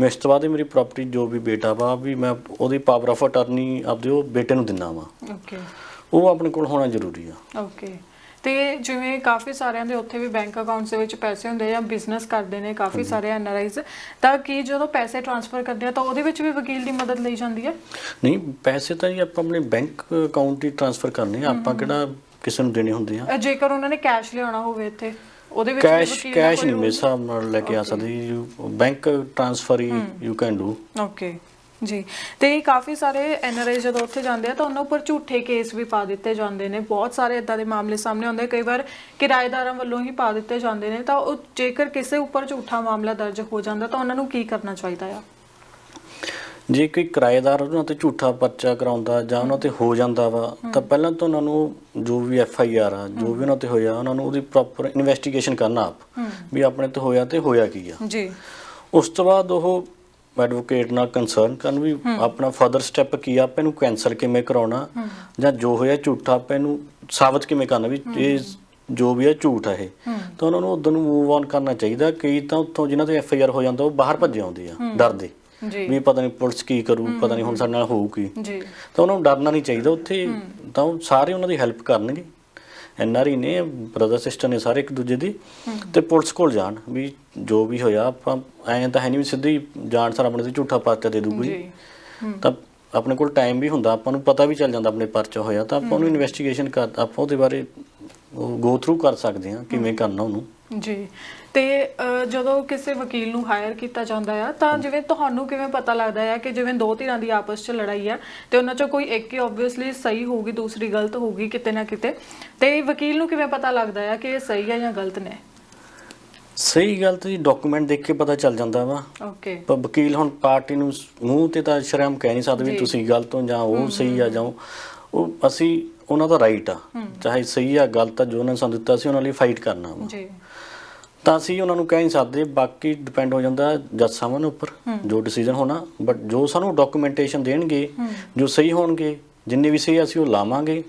[SPEAKER 2] ਮੈਂ ਇਸ ਤੋਂ ਬਾਅਦ ਮੇਰੀ ਪ੍ਰਾਪਰਟੀ ਜੋ ਵੀ ਬੇਟਾ ਵਾ ਵੀ ਮੈਂ ਉਹਦੀ ਪਾਵਰ ਆਫ ਅਟਾਰਨੀ ਆਪਦੇ ਉਹ ਬੇਟੇ ਨੂੰ ਦਿੰਦਾ ਵਾ।
[SPEAKER 1] ਓਕੇ
[SPEAKER 2] ਉਹ ਆਪਣੇ ਕੋਲ ਹੋਣਾ ਜ਼ਰੂਰੀ ਆ।
[SPEAKER 1] ਓਕੇ ਤੇ ਜਿਵੇਂ ਕਾਫੀ ਸਾਰਿਆਂ ਦੇ ਉੱਥੇ ਵੀ ਬੈਂਕ ਅਕਾਊਂਟਸ ਦੇ ਵਿੱਚ ਪੈਸੇ ਹੁੰਦੇ ਆ ਬਿਜ਼ਨਸ ਕਰਦੇ ਨੇ ਕਾਫੀ ਸਾਰੇ ਐਨਆਰਆਈਜ਼ ਤਾਂ ਕੀ ਜਦੋਂ ਪੈਸੇ ਟ੍ਰਾਂਸਫਰ ਕਰਦੇ ਆ ਤਾਂ ਉਹਦੇ ਵਿੱਚ ਵੀ ਵਕੀਲ ਦੀ ਮਦਦ ਲਈ ਜਾਂਦੀ ਹੈ?
[SPEAKER 2] ਨਹੀਂ ਪੈਸੇ ਤਾਂ ਜੀ ਆਪਾਂ ਆਪਣੇ ਬੈਂਕ ਅਕਾਊਂਟ ਹੀ ਟ੍ਰਾਂਸਫਰ ਕਰਨੇ ਆ। ਆਪਾਂ ਕਿਹੜਾ ਕਿਸੇ ਨੂੰ ਦੇਣੇ ਹੁੰਦੇ ਆ
[SPEAKER 1] ਅ, ਜੇਕਰ ਉਹਨਾਂ ਨੇ ਕੈਸ਼ ਲਿਆਉਣਾ ਹੋਵੇ ਇੱਥੇ ਉਹਦੇ ਵਿੱਚ ਵੀ
[SPEAKER 2] ਕੈਸ਼
[SPEAKER 1] ਵਕੀਲ ਦਾ
[SPEAKER 2] ਕੈਸ਼
[SPEAKER 1] ਕੋਈ
[SPEAKER 2] ਨਹੀਂ ਮੇਰੇ ਹਿਸਾਬ ਨਾਲ ਲੈ ਕੇ ਆ ਸਕਦੇ। ਬੈਂਕ ਟ੍ਰਾਂਸਫਰ ਹੀ ਯੂ ਕੈਨ ਡੂ
[SPEAKER 1] ਓਕੇ ਜੀ। ਤੇ ਕਾਫੀ ਸਾਰੇ ਐਨਆਰਆਈ ਜਦੋਂ ਉੱਥੇ ਜਾਂਦੇ ਆ ਤਾਂ ਉਹਨਾਂ ਉੱਪਰ ਝੂਠੇ ਕੇਸ ਵੀ ਪਾ ਦਿੱਤੇ ਜਾਂਦੇ ਨੇ। ਬਹੁਤ ਸਾਰੇ ਇਦਾਂ ਦੇ ਮਾਮਲੇ ਸਾਹਮਣੇ ਆਉਂਦੇ ਕਈ ਵਾਰ ਕਿਰਾਏਦਾਰਾਂ ਵੱਲੋਂ ਹੀ ਪਾ ਦਿੱਤੇ ਜਾਂਦੇ ਨੇ। ਤਾਂ ਉਹ ਜੇਕਰ ਕਿਸੇ ਉੱਪਰ ਝੂਠਾ ਮਾਮਲਾ ਦਰਜ ਹੋ ਜਾਂਦਾ ਤਾਂ ਉਹਨਾਂ ਨੂੰ ਕੀ ਕਰਨਾ ਚਾਹੀਦਾ ਆ?
[SPEAKER 2] ਜੇ ਕੋਈ ਕਿਰਾਏਦਾਰ ਉਹਨਾਂ ਤੇ ਝੂਠਾ ਪਰਚਾ ਕਰਾਉਂਦਾ ਜਾਂ ਉਹਨਾਂ ਤੇ ਹੋ ਜਾਂਦਾ ਵਾ ਤਾਂ ਪਹਿਲਾਂ ਤਾਂ ਉਹਨਾਂ ਨੂੰ ਜੋ ਵੀ ਐਫ ਆਈ ਆਰ ਆ ਜੋ ਵੀ ਉਹਨਾਂ ਤੇ ਹੋਇਆ ਉਹਨਾਂ ਨੂੰ ਉਹਦੀ ਪ੍ਰੋਪਰ ਇਨਵੈਸਟੀਗੇਸ਼ਨ ਕਰਨਾ ਆਪ ਵੀ ਆਪਣੇ ਤੇ ਹੋਇਆ ਤੇ ਹੋਇਆ ਕੀ ਆ।
[SPEAKER 1] ਜੀ।
[SPEAKER 2] ਉਸ ਤੋਂ ਬਾਅਦ ਉਹ ਐਡਵੋਕੇਟ ਨਾਲ ਕੰਸਰਨ ਕਰਨ ਵੀ ਆਪਣਾ ਫਰਦਰ ਸਟੈਪ ਕੀ ਆ ਆਪਾਂ ਇਹਨੂੰ ਕੈਨਸਲ ਕਿਵੇਂ ਕਰਾਉਣਾ ਜਾਂ ਜੋ ਹੋਇਆ ਝੂਠਾ ਆਪਾਂ ਇਹਨੂੰ ਸਾਬਤ ਕਿਵੇਂ ਕਰਨਾ ਵੀ ਇਹ ਜੋ ਵੀ ਹੈ ਝੂਠ ਆ ਇਹ। ਤਾਂ ਉਹਨਾਂ ਨੂੰ ਉਦੋਂ ਨੂੰ ਮੂਵ ਔਨ ਕਰਨਾ ਚਾਹੀਦਾ ਕਈ ਤਾਂ ਉੱਥੋਂ ਜਿਨ੍ਹਾਂ ਤੇ ਐਫ ਆਈ ਆਰ ਹੋ ਜਾਂਦਾ ਉਹ ਬਾਹਰ ਭੱਜੇ ਆਉਂਦੇ ਆ ਡਰਦੇ। ਵੀ ਪਤਾ ਨਹੀਂ ਪੁਲਿਸ ਕੀ ਕਰੂ ਪਤਾ ਨਹੀਂ ਹੁਣ ਸਾਡੇ ਨਾਲ ਹੋਊ ਕੀ।
[SPEAKER 1] ਜੀ।
[SPEAKER 2] ਤਾਂ ਉਹਨਾਂ ਨੂੰ ਡਰਨਾ ਨਹੀਂ ਚਾਹੀਦਾ ਉੱਥੇ ਤਾਂ ਉਹ ਸਾਰੇ ਉਹਨਾਂ ਦੀ ਹੈਲਪ ਕਰਨਗੇ। ਐਨਆਰਈ ਨੇ ਬ੍ਰਦਰ ਸਿਸਟਰ ਨੇ ਸਾਰੇ ਇੱਕ ਦੂਜੇ ਦੀ। ਤੇ ਪੁਲਿਸ ਕੋਲ ਜਾਣ ਵੀ ਜੋ ਵੀ ਹੋਇਆ ਆਪਾਂ ਐਂ ਤਾਂ ਹੈ ਨਹੀਂ ਵੀ ਸਿੱਧੀ ਜਾਣ ਸਾਰ ਆਪਣੇ ਤੇ ਝੂਠਾ ਪਰਚਾ ਦੇ ਦੂਗੀ
[SPEAKER 1] ਜੀ।
[SPEAKER 2] ਤਾਂ ਆਪਣੇ ਕੋਲ ਟਾਈਮ ਵੀ ਹੁੰਦਾ ਆਪਾਂ ਨੂੰ ਪਤਾ ਵੀ ਚੱਲ ਜਾਂਦਾ ਆਪਣੇ ਪਰਚਾ ਹੋਇਆ ਤਾਂ ਆਪਾਂ ਉਹਨੂੰ ਇਨਵੈਸਟੀਗੇਸ਼ਨ ਕਰ ਆਪਾਂ ਉਹਦੇ ਬਾਰੇ ਗੋ ਥਰੂ ਕਰ ਸਕਦੇ ਹਾਂ ਕਿਵੇਂ ਕਰਨਾ ਉਹਨੂੰ।
[SPEAKER 1] ਜੀ। ਤੇ ਜਦੋਂ ਕਿਸੇ ਵਕੀਲ ਨੂੰ ਹਾਇਰ ਕੀਤਾ ਜਾਂਦਾ ਆ ਤਾਂ ਜਿਵੇਂ ਤੁਹਾਨੂੰ ਕਿਵੇਂ ਪਤਾ ਲੱਗਦਾ ਆ ਕਿ ਜਿਵੇਂ ਦੋ ਧਿਰਾਂ ਦੀ ਆਪਸ 'ਚ ਲੜਾਈ ਆ ਤੇ ਉਹਨਾਂ 'ਚੋਂ ਕੋਈ ਇੱਕ ਹੀ ਆਬਵੀਅਸਲੀ ਸਹੀ ਹੋਊਗੀ ਦੂਸਰੀ ਗਲਤ ਹੋਊਗੀ ਕਿਤੇ ਨਾ ਕਿਤੇ। ਤੇ ਵਕੀਲ ਨੂੰ ਕਿਵੇਂ ਪਤਾ ਲੱਗਦਾ ਆ ਕਿ ਇਹ ਸਹੀ ਆ ਜਾਂ ਗਲਤ ਨੇ?
[SPEAKER 2] ਸਹੀ ਗੱਲ ਤਾਂ ਡਾਕੂਮੈਂਟ ਦੇਖ ਕੇ ਪਤਾ ਚੱਲ ਜਾਂਦਾ ਵਾ।
[SPEAKER 1] ਓਕੇ
[SPEAKER 2] ਪਰ ਵਕੀਲ ਹੁਣ ਪਾਰਟੀ ਨੂੰ ਸ- ਮੂੰਹ ਤੇ ਤਾਂ ਸ਼ਰਮ ਕਹਿ ਨਹੀਂ ਸਕਦੇ
[SPEAKER 1] ਜੀ।
[SPEAKER 2] ਵੀ ਤੁਸੀਂ ਗਲਤ ਹੋ ਜਾਂ ਉਹ ਸਹੀ ਆ ਜਾਂ ਉਹ- ਉਹ ਅਸੀਂ ਉਹਨਾਂ ਦਾ ਰਾਈਟ ਆ। ਚਾਹੇ ਸਹੀ ਆ ਗਲਤ ਆ ਜੋ ਉਹਨਾਂ ਨੇ ਸਾਨੂੰ ਦਿੱਤਾ ਸੀ ਉਹਨਾਂ ਲਈ ਫਾਈਟ ਕਰਨਾ ਵਾ।
[SPEAKER 1] ਜੀ।
[SPEAKER 2] ਤਾਂ ਅਸੀਂ ਉਹਨਾਂ ਨੂੰ ਕਹਿ ਨਹੀਂ ਸਕਦੇ ਬਾਕੀ ਡਿਪੈਂਡ ਹੋ ਜਾਂਦਾ ਜੱਜ ਸਾਹਿਬਾਂ ਦੇ ਉੱਪਰ ਜੋ ਡਿਸੀਜਨ ਹੋਣਾ। ਬਟ ਜੋ ਸਾਨੂੰ ਡਾਕੂਮੈਂਟੇਸ਼ਨ ਦੇਣਗੇ ਜੋ ਸਹੀ ਹੋਣਗੇ ਜਿੰਨੇ ਵੀ ਸਹੀ ਅਸੀਂ ਉਹ ਲਾਵਾਂਗੇ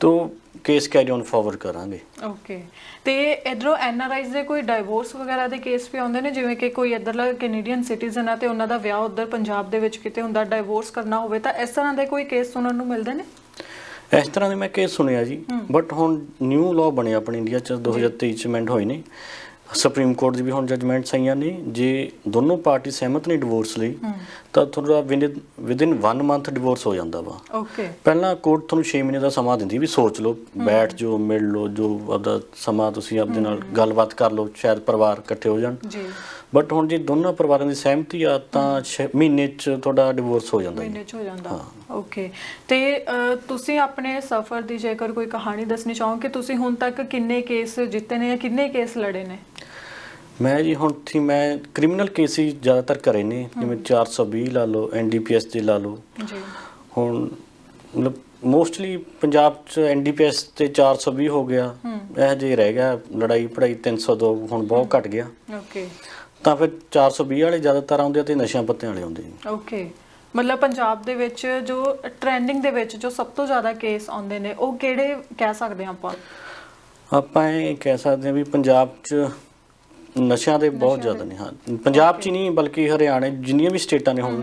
[SPEAKER 2] ਤੋਂ ਕੇਸ ਕੈਰੀ ਔਨ ਫਾਰਵਰਡ ਕਰਾਂਗੇ।
[SPEAKER 1] ਓਕੇ ਤੇ ਇਧਰੋਂ ਐਨਆਰਆਈਜ਼ ਦੇ ਕੋਈ ਡਾਈਵੋਰਸ ਵਗੈਰਾ ਦੇ ਕੇਸ ਵੀ ਆਉਂਦੇ ਨੇ? ਜਿਵੇਂ ਕਿ ਕੋਈ ਇਧਰਲਾ ਕੈਨੇਡੀਅਨ ਸਿਟੀਜ਼ਨ ਆ ਤੇ ਉਹਨਾਂ ਦਾ ਵਿਆਹ ਉਧਰ ਪੰਜਾਬ ਦੇ ਵਿੱਚ ਕਿਤੇ ਹੁੰਦਾ ਡਾਈਵੋਰਸ ਕਰਨਾ ਹੋਵੇ ਤਾਂ ਇਸ ਤਰ੍ਹਾਂ ਦੇ ਕੋਈ ਕੇਸ ਸੁਣਨ ਨੂੰ ਮਿਲਦੇ ਨੇ?
[SPEAKER 2] ਇਸ ਤਰ੍ਹਾਂ ਦੇ ਮੈਂ ਕੇਸ ਸੁਣਿਆ ਜੀ। ਬਟ ਹੁਣ ਨਿਊ ਲਾਅ ਬਣਿਆ ਆਪਣੇ ਇੰਡੀਆ ਚ 2023 ਚ amend ਹੋਏ ਨੇ। ਸੁਪਰੀਮ ਕੋਰਟ ਦੀ ਵੀ ਹੁਣ ਜਜਮੈਂਟਸ ਆਈਆਂ ਨੇ ਜੇ ਦੋਨੋਂ ਪਾਰਟੀ ਸਹਿਮਤ ਨੇ ਡਿਵੋਰਸ ਲਈ ਤਾਂ ਤੁਹਾਡਾ ਵਿਦਿਨ 1 ਮੰਥ ਡਿਵੋਰਸ ਹੋ ਜਾਂਦਾ ਵਾ।
[SPEAKER 1] ਓਕੇ।
[SPEAKER 2] ਪਹਿਲਾਂ ਕੋਰਟ ਤੁਹਾਨੂੰ 6 ਮਹੀਨੇ ਦਾ ਸਮਾਂ ਦਿੰਦੀ ਵੀ ਸੋਚ ਲਓ ਬੈਠ ਜੋ ਮਿਲ ਲਓ ਜੋ ਆਪਦਾ ਸਮਾਂ ਤੁਸੀਂ ਆਪਦੇ ਨਾਲ ਗੱਲਬਾਤ ਕਰ ਲਓ ਸ਼ਾਇਦ ਪਰਿਵਾਰ ਇਕੱਠੇ ਹੋ ਜਾਣ।
[SPEAKER 1] ਜੀ।
[SPEAKER 2] ਬਟ ਹੁਣ ਜੇ ਦੋਨਾਂ ਪਰਿਵਾਰਾਂ ਦੀ ਸਹਿਮਤੀ ਆ ਤਾਂ ਮਹੀਨੇ ਚ ਤੁਹਾਡਾ ਡਿਵੋਰਸ ਹੋ ਜਾਂਦਾ
[SPEAKER 1] ਮਹੀਨੇ ਚ ਹੋ ਜਾਂਦਾ। ਓਕੇ ਤੇ ਤੁਸੀਂ ਆਪਣੇ ਸਫ਼ਰ ਦੀ ਜੇਕਰ ਕੋਈ ਕਹਾਣੀ ਦੱਸਣੀ ਚਾਹੋ ਕਿ ਤੁਸੀਂ ਹੁਣ ਤੱਕ ਕਿੰਨੇ ਕੇਸ ਜਿੱਤੇ ਨੇ ਜਾਂ ਕਿੰਨੇ ਕੇਸ ਲੜੇ ਨੇ?
[SPEAKER 2] ਮੈਂ ਜੀ ਹੁਣ ਥੀ ਮੈਂ ਕ੍ਰਿਮੀਨਲ ਕੇਸ ਹੀ ਜ਼ਿਆਦਾਤਰ ਕਰੇ ਨੇ। ਜਿਵੇਂ 420 ਲਾ ਲਓ ਐਨਡੀਪੀਐਸ ਦੇ ਲਾ ਲਓ।
[SPEAKER 1] ਜੀ।
[SPEAKER 2] ਹੁਣ ਮਤਲਬ ਮੋਸਟਲੀ ਪੰਜਾਬ ਚ ਐਨਡੀਪੀਐਸ ਤੇ 420 ਹੋ ਗਿਆ। ਇਹ ਜੇ ਰਹਿ ਗਿਆ। ਲੜਾਈ ਪੜਾਈ 302 ਹੁਣ ਬਹੁਤ ਘਟ ਗਿਆ।
[SPEAKER 1] ਓਕੇ
[SPEAKER 2] ਤਾਂ ਫਿਰ 420 ਵਾਲੇ ਜ਼ਿਆਦਾਤਰ ਆਉਂਦੇ ਆ ਤੇ ਨਸ਼ਿਆਂ ਪੱਤਿਆਂ ਵਾਲੇ ਆਉਂਦੇ ਨੇ
[SPEAKER 1] ਓਕੇ ਮਤਲਬ ਪੰਜਾਬ ਦੇ ਵਿੱਚ ਜੋ ਟ੍ਰੈਂਡਿੰਗ ਦੇ ਵਿੱਚ ਜੋ ਸਭ ਤੋਂ ਜ਼ਿਆਦਾ ਕੇਸ ਆਉਂਦੇ ਨੇ ਉਹ ਕਿਹੜੇ ਕਹਿ ਸਕਦੇ ਹਾਂ ਆਪਾਂ?
[SPEAKER 2] ਆਪਾਂ ਇਹ ਕਹਿ ਸਕਦੇ ਹਾਂ ਵੀ ਪੰਜਾਬ 'ਚ ਨਸ਼ਿਆਂ ਦੇ ਬਹੁਤ ਜ਼ਿਆਦਾ ਨੇ ਹਾਂ। ਪੰਜਾਬ 'ਚ ਹੀ ਨਹੀਂ ਬਲਕਿ ਹਰਿਆਣੇ ਜਿੰਨੀਆਂ ਵੀ ਸਟੇਟਾਂ ਨੇ ਹੁਣ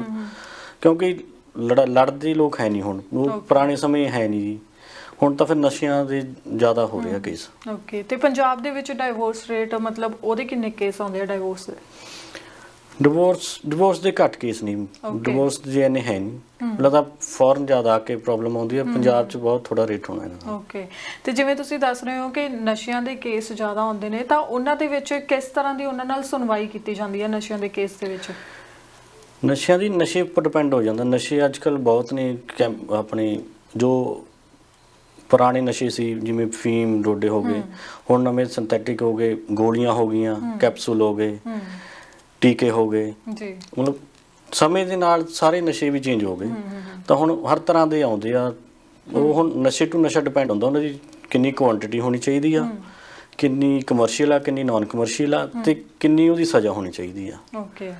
[SPEAKER 2] ਕਿਉਂਕਿ ਲੜ- ਲੜਦੇ ਲੋਕ ਹੈ ਨਹੀਂ ਹੁਣ। ਉਹ ਪੁਰਾਣੇ ਸਮੇਂ ਹੈ ਨਹੀਂ ਜੀ। ਹੁਣ ਤਾਂ ਫਿਰ ਨਸ਼ਿਆਂ ਦੇ ਜ਼ਿਆਦਾ ਹੋ ਰਿਹਾ ਕੇਸ।
[SPEAKER 1] ਓਕੇ ਤੇ ਪੰਜਾਬ ਦੇ ਵਿੱਚ ਡਾਈਵੋਰਸ ਰੇਟ ਮਤਲਬ ਉਹਦੇ ਕਿੰਨੇ ਕੇਸ ਆਉਂਦੇ ਆ ਡਾਈਵੋਰਸ ਦੇ?
[SPEAKER 2] ਡਿਵੋਰਸ ਡਿਵੋਰਸ ਦੇ ਘੱਟ ਕੇਸ ਨਹੀਂ. ਡਿਵੋਰਸ ਜੇ ਇਹਨੇ ਹੈ ਨਹੀਂ। ਲੱਗਦਾ ਫੋਰਨ ਜ਼ਿਆਦਾ ਆ ਕੇ ਪ੍ਰੋਬਲਮ ਆਉਂਦੀ ਹੈ ਪੰਜਾਬ 'ਚ ਬਹੁਤ ਥੋੜਾ ਰੇਟ ਹੋਣਾ ਇਹਨਾਂ
[SPEAKER 1] ਓਕੇ ਤੇ ਜਿਵੇਂ ਤੁਸੀਂ ਦੱਸ ਰਹੇ ਹੋ ਕਿ ਨਸ਼ਿਆਂ ਦੇ ਕੇਸ ਜ਼ਿਆਦਾ ਆਉਂਦੇ ਨੇ ਤਾਂ ਉਹਨਾਂ ਦੇ ਵਿੱਚ ਕਿਸ ਤਰ੍ਹਾਂ ਦੀ ਉਹਨਾਂ ਨਾਲ ਸੁਣਵਾਈ ਕੀਤੀ ਜਾਂਦੀ ਹੈ ਨਸ਼ਿਆਂ ਦੇ ਕੇਸ ਦੇ ਵਿੱਚ?
[SPEAKER 2] ਨਸ਼ਿਆਂ ਦੀ ਨਸ਼ੇ ਉੱਪਰ ਡਿਪੈਂਡ ਹੋ ਜਾਂਦਾ। ਨਸ਼ੇ ਅੱਜ ਕੱਲ ਬਹੁਤ ਨੇ ਆਪਣੇ ਜੋ ਪੁਰਾਣੇ ਨਸ਼ੇ ਸੀ ਜਿਵੇਂ ਫੀਮ ਡੋਡੇ ਹੋ ਗਏ। ਹੁਣ ਨਵੇਂ ਸਿੰਥੈਟਿਕ ਹੋ ਗਏ ਗੋਲੀਆਂ ਹੋ ਗਈਆਂ ਕੈਪਸੂਲ ਹੋ ਗਏ ਟੀਕੇ ਹੋ ਗਏ।
[SPEAKER 1] ਜੀ।
[SPEAKER 2] ਮਤਲਬ ਸਮੇਂ ਦੇ ਨਾਲ ਸਾਰੇ ਨਸ਼ੇ ਵੀ ਚੇਂਜ ਹੋ ਗਏ। ਤਾਂ ਹੁਣ ਹਰ ਤਰ੍ਹਾਂ ਦੇ ਆਉਂਦੇ ਆ। ਉਹ ਹੁਣ ਨਸ਼ੇ ਟੂ ਨਸ਼ਾ ਡਿਪੈਂਡ ਹੁੰਦਾ ਉਹਨਾਂ ਦੀ ਕਿੰਨੀ ਕੁਆਂਟੀਟੀ ਹੋਣੀ ਚਾਹੀਦੀ ਆ ਕਿੰਨੀ ਕਮਰਸ਼ੀਅਲ ਆ ਕਿੰਨੀ ਨਾਨ ਕਮਰਸ਼ੀਅਲ ਆ ਤੇ ਕਿੰਨੀ ਉਹਦੀ ਸਜ਼ਾ ਹੋਣੀ ਚਾਹੀਦੀ ਆ।
[SPEAKER 1] ਓਕੇ।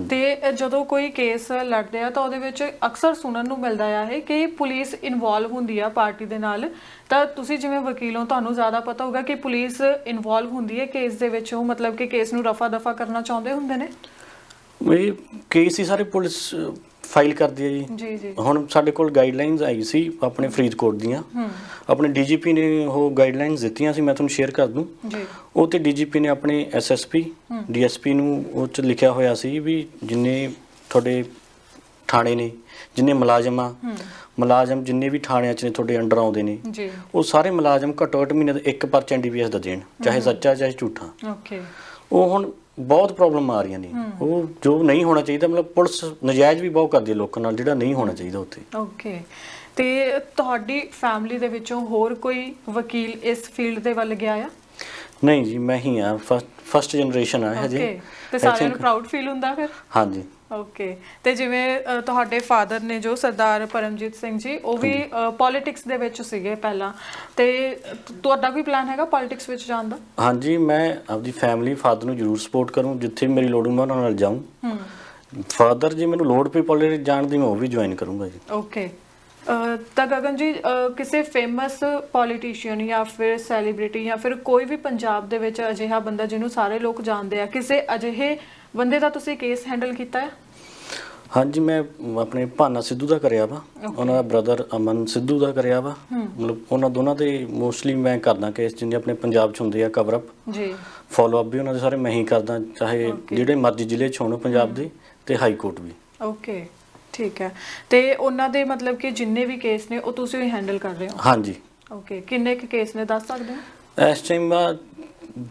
[SPEAKER 1] ਤੇ ਜਦੋਂ ਕੋਈ ਕੇਸ ਲੜਦੇ ਆ ਤਾਂ ਉਹਦੇ ਵਿੱਚ ਅਕਸਰ ਸੁਣਨ ਨੂੰ ਮਿਲਦਾ ਆ ਹੈ ਕਿ ਪੁਲਿਸ ਇਨਵੋਲਵ ਹੁੰਦੀ ਆ ਪਾਰਟੀ ਦੇ ਨਾਲ। ਤਾਂ ਤੁਸੀਂ ਜਿਵੇਂ ਵਕੀਲ ਹੋ ਤੁਹਾਨੂੰ ਜ਼ਿਆਦਾ ਪਤਾ ਹੋਊਗਾ ਕਿ ਪੁਲਿਸ ਇਨਵੋਲਵ ਹੁੰਦੀ ਹੈ ਕੇਸ ਦੇ ਵਿੱਚ। ਉਹ ਮਤਲਬ ਕਿ ਕੇਸ ਨੂੰ ਰਫਾ ਦਫਾ ਕਰਨਾ ਚਾਹੁੰਦੇ ਹੁੰਦੇ ਨੇ?
[SPEAKER 2] ਇਹ ਕੇਸ ਹੀ ਸਾਰੇ ਪੁਲਿਸ ਫਾਈਲ ਕਰਦੀ ਹੈ ਜੀ।
[SPEAKER 1] ਜੀ ਜੀ।
[SPEAKER 2] ਹੁਣ ਸਾਡੇ ਕੋਲ ਗਾਈਡਲਾਈਨਸ ਆਈ ਸੀ ਆਪਣੇ ਫਰੀਦਕੋਟ ਦੀਆਂ। ਆਪਣੇ ਡੀਜੀਪੀ ਨੇ ਉਹ ਗਾਈਡਲਾਈਨਸ ਦਿੱਤੀਆਂ ਸੀ ਮੈਂ ਤੁਹਾਨੂੰ ਸ਼ੇਅਰ ਕਰ ਦੂੰ।
[SPEAKER 1] ਜੀ।
[SPEAKER 2] ਉਹ ਤੇ ਡੀਜੀਪੀ ਨੇ ਆਪਣੇ ਐਸਐਸਪੀ ਡੀਐਸਪੀ ਨੂੰ ਉਹ ਚ ਲਿਖਿਆ ਹੋਇਆ ਸੀ ਵੀ ਜਿੰਨੇ ਤੁਹਾਡੇ ਥਾਣੇ ਨੇ ਜਿੰਨੇ ਮੁਲਾਜ਼ਮ ਆ ਮੁਲਾਜ਼ਮ ਜਿੰਨੇ ਵੀ ਥਾਣਿਆਂ ਚ ਨੇ ਤੁਹਾਡੇ ਅੰਡਰ ਆਉਂਦੇ ਨੇ
[SPEAKER 1] ਜੀ।
[SPEAKER 2] ਉਹ ਸਾਰੇ ਮੁਲਾਜ਼ਮ ਘੱਟੋ ਘੱਟ ਮਹੀਨੇ ਦਾ 1% ਐਨਡੀਪੀਐਸ ਦਾ ਦੇਣ ਚਾਹੇ ਸੱਚਾ ਚਾਹੇ ਝੂਠਾ।
[SPEAKER 1] ਓਕੇ।
[SPEAKER 2] ਉਹ ਹੁਣ ਬਹੁਤ ਪ੍ਰੋਬਲਮ ਆ ਰਹੀਆਂ ਨੇ। ਉਹ ਜੋ ਨਹੀਂ ਹੋਣਾ ਚਾਹੀਦਾ ਮਤਲਬ ਪੁਲਿਸ ਨਜਾਇਜ਼ ਵੀ ਬਹੁਤ ਕਰਦੀ ਹੈ ਲੋਕਾਂ ਨਾਲ ਜਿਹੜਾ ਨਹੀਂ ਹੋਣਾ ਚਾਹੀਦਾ ਉੱਥੇ।
[SPEAKER 1] ਓਕੇ ਤੇ ਤੁਹਾਡੀ ਫੈਮਿਲੀ ਦੇ ਵਿੱਚੋਂ ਹੋਰ ਕੋਈ ਵਕੀਲ ਇਸ ਫੀਲਡ ਦੇ ਵੱਲ ਗਿਆ ਆ?
[SPEAKER 2] ਨਹੀਂ ਜੀ ਮੈਂ ਹੀ ਆ ਫਸਟ ਜਨਰੇਸ਼ਨ ਆ ਹਜੇ
[SPEAKER 1] ਓਕੇ ਤੇ ਸਾਰਿਆਂ ਨੂੰ ਪ੍ਰਾਊਡ ਫੀਲ ਹੁੰਦਾ ਫਿਰ?
[SPEAKER 2] ਹਾਂਜੀ।
[SPEAKER 1] ਓਕੇ ਤੇ ਜਿਵੇਂ ਅ, ਤੁਹਾਡੇ ਫਾਦਰ ਨੇ ਜੋ ਸਰਦਾਰ ਪਰਮਜੀਤ ਸਿੰਘ ਜੀ ਉਹ ਵੀ ਪੋਲਿਟਿਕਸ ਦੇ ਵਿੱਚ ਸੀਗੇ ਪਹਿਲਾਂ। ਤੇ ਤੁ- ਤੁਹਾਡਾ ਕੋਈ ਪਲਾਨ ਹੈਗਾ ਪੋਲਿਟਿਕਸ ਵਿੱਚ ਜਾਣ ਦਾ?
[SPEAKER 2] ਹਾਂਜੀ ਮੈਂ ਆਪਦੀ ਫੈਮਿਲੀ ਫਾਦਰ ਨੂੰ ਜ਼ਰੂਰ ਸਪੋਰਟ ਕਰੂੰ। ਜਿੱਥੇ ਵੀ ਮੇਰੀ ਲੋੜ ਹੋਵੇ ਮੈਂ ਉਹਨਾਂ ਨਾਲ ਜਾਊਂ।
[SPEAKER 1] ਹੂੰ।
[SPEAKER 2] ਫਾਦਰ ਜੇ ਮੈਨੂੰ ਲੋੜ ਪਈ ਪੋਲਿਟਿਕਸ ਜਾਣ ਦੀ ਮੈਂ ਉਹ ਵੀ ਜੁਆਇਨ ਕਰੂੰਗਾ ਜੀ।
[SPEAKER 1] ਓਕੇ ਅ, ਤਾਂ ਗਗਨ ਜੀ ਅ, ਕਿਸੇ ਫੇਮਸ ਪੋਲੀਟੀਸ਼ੀਅਨ ਜਾਂ ਫਿਰ ਸੈਲੀਬ੍ਰਿਟੀ ਜਾਂ ਫਿਰ ਕੋਈ ਵੀ ਪੰਜਾਬ ਦੇ ਵਿੱਚ ਅਜਿਹਾ ਬੰਦਾ ਜਿਹਨੂੰ ਸਾਰੇ ਲੋਕ ਜਾਣਦੇ ਆ ਕਿਸੇ ਅਜਿਹੇ ਬੰਦੇ ਦਾ ਤੁਸੀਂ ਕੇਸ ਹੈਂਡਲ ਕੀਤਾ ਹੈ?
[SPEAKER 2] ਹਾਂਜੀ ਮੈਂ ਆਪਣੇ ਭਾਨਾ ਸਿੱਧੂ ਦਾ ਕਰਿਆ ਵਾ। ਉਹਨਾਂ ਦਾ ਬ੍ਰਦਰ ਅਮਨ ਸਿੱਧੂ ਦਾ ਕਰਿਆ ਵਾ। ਮਤਲਬ ਉਹਨਾਂ ਦੋਨਾਂ ਦੇ ਮੋਸਟਲੀ ਮੈਂ ਕਰਦਾ ਕੇਸ ਜਿੰਨੇ ਆਪਣੇ ਪੰਜਾਬ ਚ ਹੁੰਦੇ ਆ ਕਵਰ ਅਪ
[SPEAKER 1] ਜੀ।
[SPEAKER 2] ਫਾਲੋ ਅਪ ਵੀ ਉਹਨਾਂ ਦੇ ਸਾਰੇ ਮੈਂ ਹੀ ਕਰਦਾ ਚਾਹੇ ਜਿਹੜੇ ਮਰਜ਼ੀ ਜ਼ਿਲ੍ਹੇ ਚ ਹੋਣ ਪੰਜਾਬ ਦੇ ਤੇ ਹਾਈ ਕੋਰਟ ਵੀ।
[SPEAKER 1] ਓਕੇ ਠੀਕ ਹੈ। ਤੇ ਉਹਨਾਂ ਦੇ ਮਤਲਬ ਕਿ ਜਿੰਨੇ ਵੀ ਕੇਸ ਨੇ ਉਹ ਤੁਸੀਂ ਹੀ ਹੈਂਡਲ ਕਰ ਰਹੇ ਹੋ?
[SPEAKER 2] ਹਾਂਜੀ।
[SPEAKER 1] ਓਕੇ ਕਿੰਨੇ ਕੁ ਕੇਸ ਨੇ ਦੱਸ ਸਕਦੇ ਹੋ?
[SPEAKER 2] ਇਸ ਟਾਈਮ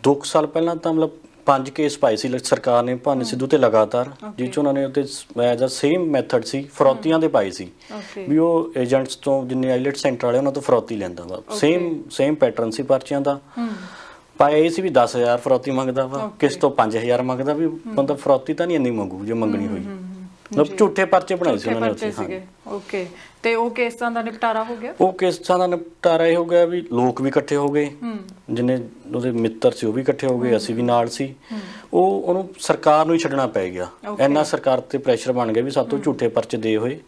[SPEAKER 2] 2 ਸਾਲ ਪਹਿਲਾਂ ਤਾਂ ਮਤਲਬ ਪੰਜ ਕੇਸ ਪਾਏ ਸੀ ਲ- ਸਰਕਾਰ ਨੇ ਭਾਨੇ ਸਿੱਧੂ ਤੇ ਲਗਾਤਾਰ ਜਿਹ ਚ ਉਹਨਾਂ ਨੇ ਉੱਤੇ ਐਜ਼ ਅ ਸੇਮ ਮੈਥਡ ਸੀ ਫਰੌਤੀਆਂ ਦੇ ਪਾਏ ਸੀ।
[SPEAKER 1] ਓਕੇ
[SPEAKER 2] ਵੀ ਉਹ ਏਜੰਟਸ ਤੋਂ ਜਿੰਨੇ ਆਈਲੈਟ ਸੈਂਟਰ ਵਾਲੇ ਉਹਨਾਂ ਤੋਂ ਫਰੌਤੀ ਲੈਂਦਾ ਵਾ। ਸੇਮ ਸੇਮ ਪੈਟਰਨ ਸੀ ਪਰਚੀਆਂ ਦਾ।
[SPEAKER 1] ਹੂੰ
[SPEAKER 2] ਪਾਇਆ ਇਹ ਸੀ ਵੀ 10000 ਫਰੌਤੀ ਮੰਗਦਾ ਵਾ ਕਿਸ ਤੋਂ 5000 ਮੰਗਦਾ ਵੀ ਬੰਦਾ ਫਰੌਤੀ ਤਾਂ ਨਹੀਂ ਇੰਨੀ ਮੰਗੂ ਜੇ ਮੰਗਣੀ ਹੋਈ। ਮਤਲਬ ਝੂਠੇ ਪਰਚੇ ਬਣਾਏ ਸੀ
[SPEAKER 1] ਝੂਠੇ
[SPEAKER 2] ਉਹਨਾਂ ਨੇ
[SPEAKER 1] ਪਰਚੇ
[SPEAKER 2] ਉੱਥੇ ਹਾਂ।
[SPEAKER 1] ਸੀਗੇ। ਓਕੇ ਤੇ ਉਹ ਕੇਸਾਂ ਦਾ ਨਿਪਟਾਰਾ ਹੋ ਗਿਆ?
[SPEAKER 2] ਉਹ ਕੇਸਾਂ ਦਾ ਨਿਪਟਾਰਾ ਇਹ ਹੋ ਗਿਆ ਵੀ ਲੋਕ ਵੀ ਇਕੱਠੇ ਹੋ ਗਏ।
[SPEAKER 1] ਹੂੰ
[SPEAKER 2] ਜਿੰਨੇ ਉਹਦੇ ਮਿੱਤਰ ਸੀ ਉਹ ਵੀ ਇਕੱਠੇ ਹੋ ਗਏ ਅਸੀਂ ਵੀ ਨਾਲ ਸੀ। ਉਹ ਉਹਨੂੰ ਸਰਕਾਰ ਨੂੰ ਹੀ ਛੱਡਣਾ ਪੈ ਗਿਆ. ਇੰਨਾ ਸਰਕਾਰ ਤੇ ਪ੍ਰੈਸ਼ਰ ਬਣ ਗਿਆ ਵੀ ਸਾਤੋਂ ਝੂਠੇ ਪਰਚੇ ਦੇ ਹੋਏ